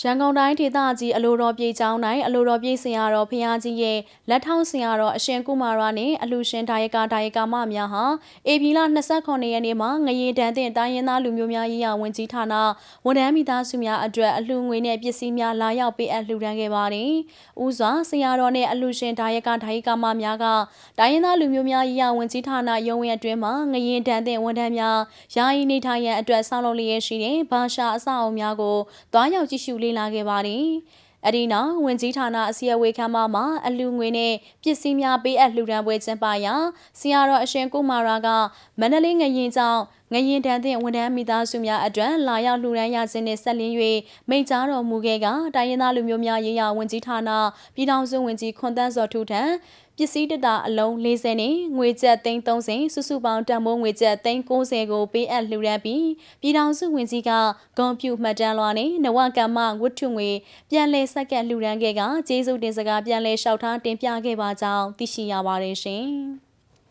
ရန်ကုန်တိုင်းဒေသကြီးအလိုတော်ပြည်ကျောင်းတိုင်းအလိုတော်ပြည်ဆရာတော်ဖရာကြီးရဲ့လက်ထောက်ဆရာတော်အရှင်ကုမာရနဲ့အလှရှင်ဒါယကာဒါယကာမများဟာဧပြီလ29ရက်နေ့မှာငရေတန်းတင်တိုင်းရင်းသားလူမျိုးများရေးရာဝန်ကြီးဌာနဝန်ထမ်းမိသားစုများအတွက်အလှငွေနဲ့ပစ္စည်းများလာရောက်ပေးအပ်လှူဒန်းခဲ့ပါတယ်။ဦးစွာဆရာတော်နဲ့အလှရှင်ဒါယကာဒါယကာမများကတိုင်းရင်းသားလူမျိုးများရေးရာဝန်ကြီးဌာနရုံးဝင်အတွင်းမှာငရေတန်းတင်ဝန်ထမ်းများယာယီနေထိုင်ရန်အတွက်ဆောက်လုပ်လျက်ရှိတဲ့ဘာရှာအဆောက်အအုံများကိုတွားရောက်ကြည့်ရှုလေ့လာခဲ့ပါတယ်။အဒီနောက်ဝင်ကြီးဌာနအစည်းအဝေးခန်းမမှာအလူငွေနဲ့ပစ္စည်းများပေးအပ်လှူဒန်းပွဲကျင်းပရာဆရာတော်အရှင်ကုမာရာကမန္တလေးငရင်ကျောင်းငရင်တန်းသည့်ဝန်ထမ်းမိသားစုများအတွက်လာရောက်လှူဒန်းရခြင်းနှင့်ဆက်လင်း၍မိန့်ကြားတော်မူခဲ့ကတိုင်းရင်းသားလူမျိုးများရေးရာဝန်ကြီးဌာနပြည်ထောင်စုဝန်ကြီးခွန်တန်းစောထူထံပစ္စည်းတတအလုံး40နဲ့ငွေကျပ်330စုစုပေါင်းတန်ဖိုးငွေကျပ်390ကိုပေးအပ်လှူဒန်းပြီးပြည်ထောင်စုဝန်ကြီးကဂုံပြူမှတ်တမ်းလွှာနဲ့နဝကမ္မဝတ္ထုငွေပြန်လည်ဆက်ကပ်လှူဒန်းခဲ့ကကျေးဇူးတင်စကားပြန်လည်လျှောက်ထားတင်ပြခဲ့ပါကြောင်းသိရှိရပါတယ်ရှင်။